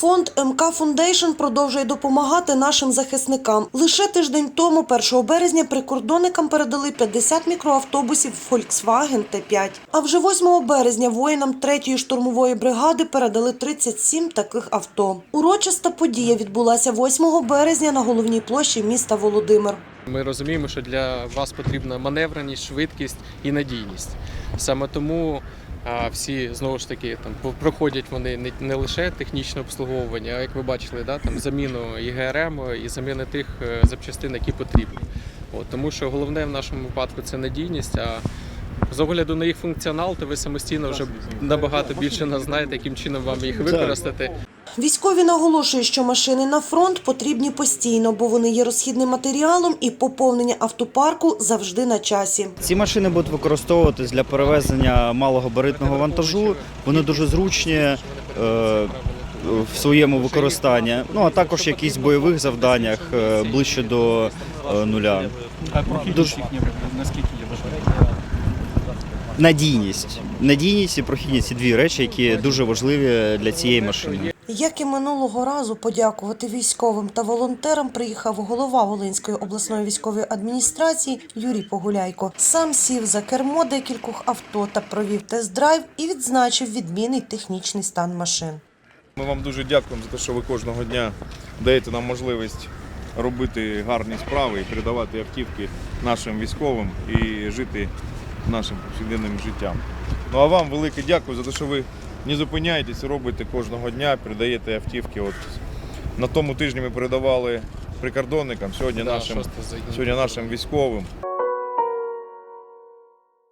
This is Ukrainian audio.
Фонд МК Фундейшн продовжує допомагати нашим захисникам. Лише тиждень тому, 1 березня, прикордонникам передали 50 мікроавтобусів Volkswagen T5. А вже 8 березня воїнам 3-ї штурмової бригади передали 37 таких авто. Урочиста подія відбулася 8 березня на головній площі міста Володимир. Ми розуміємо, що для вас потрібна маневреність, швидкість і надійність. Саме тому а, всі знову ж таки там проходять вони не, не лише технічне обслуговування, а як ви бачили, да, там заміну і ГРМ, і заміни тих е, запчастин, які потрібні. От, тому що головне в нашому випадку це надійність. А з огляду на їх функціонал, то ви самостійно вже набагато більше нас знаєте, яким чином вам їх використати. Військові наголошують, що машини на фронт потрібні постійно, бо вони є розхідним матеріалом і поповнення автопарку завжди на часі. Ці машини будуть використовуватись для перевезення малогабаритного вантажу. Вони дуже зручні е, в своєму використанні. Ну а також якісь бойових завданнях е, ближче до е, нуля. А прохідність їхня наскільки є важлива? Надійність, надійність і прохідність дві речі, які дуже важливі для цієї машини. Як і минулого разу, подякувати військовим та волонтерам приїхав голова Волинської обласної військової адміністрації Юрій Погуляйко. Сам сів за кермо декількох авто та провів тест-драйв і відзначив відмінний технічний стан машин. Ми вам дуже дякуємо за те, що ви кожного дня даєте нам можливість робити гарні справи і передавати автівки нашим військовим і жити нашим повсякденним життям. Ну а вам велике дякую за те, що ви не зупиняйтесь, робите кожного дня, передаєте автівки. От на тому тижні ми передавали прикордонникам, сьогодні Да, нашим, сьогодні нашим військовим.